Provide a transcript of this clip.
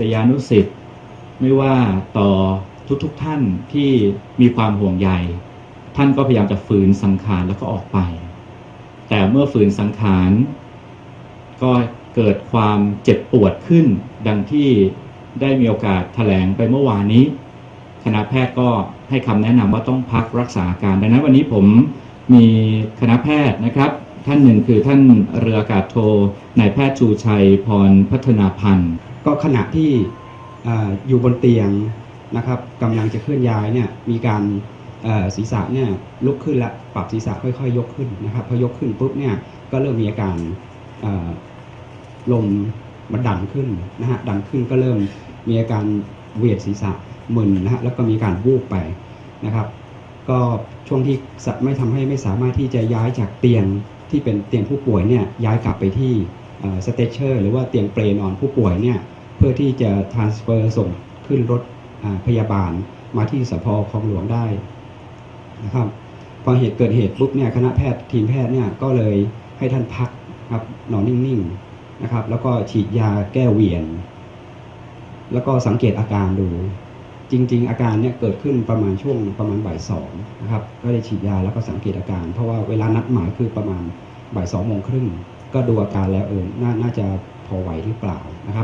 ศยานุสิทธิ์ไม่ว่าต่อทุกๆทท่านที่มีความห่วงใยท่านก็พยายามจะฝืนสังขารแล้วก็ออกไป แต่เมื่อฝืนสังขารก็เกิดความเจ็บปวดขึ้น ดังที่ได้มีโอกาสแถลงไปเมื่อวานนี้ คณะแพทย์ก็ให้คำแนะนำว่าต้องพักรักษาการ ดังนั้นวันนี้ผมมีคณะแพทย์นะครับ ท่านหนึ่งคือท่านเรืออากาศโทนายแพทย์ชูชัยพรพัฒนาพันธ์ ก็ขณะที่อ่อยู่บนเตียงนะครับกำลังจะเคลื่อนย้ายเนี่ยมีการศีรษะเนี่ยลุกขึ้นและปรับศีรษะค่อยๆ ยกขึ้นนะครับพอยกขึ้นปุ๊บเนี่ยก็เริ่มมีอาการลมมันดันขึ้นนะฮะดันขึ้นก็เริ่มมีอาการเวียนศีรษะมึนนะฮะแล้วก็มีการวูบไปนะครับ ก็ช่วงที่สะไม่ทำให้ไม่สามารถที่จะย้ายจากเตียง ที่เป็นเตียงผู้ป่วยเนี่ยย้ายกลับไปที่สเตเชอร์หรือว่าเตียงเปลนอนผู้ป่วยเนี่ยเพื่อที่จะ transfer ส่งขึ้นรถพยาบาลมาที่สพคลองหลวงได้นะครับพอเหตุเกิดเหตุปุ๊บเนี่ยคณะแพทย์ทีมแพทย์เนี่ยก็เลยให้ท่านพักครับนอนนิ่งๆนะครับ แล้วก็ฉีดยาแก้เวียน แล้วก็สังเกตอาการดู จริง ๆ อาการเนี่ยเกิดขึ้นประมาณช่วงประมาณบ่ายสองนะครับก็ได้ฉีดยาแล้วก็สังเกตอาการ เพราะว่าเวลานัดหมายคือประมาณบ่ายสองโมงครึ่งก็ดูอาการแล้วเออน่าจะพอไหวหรือเปล่านะครับ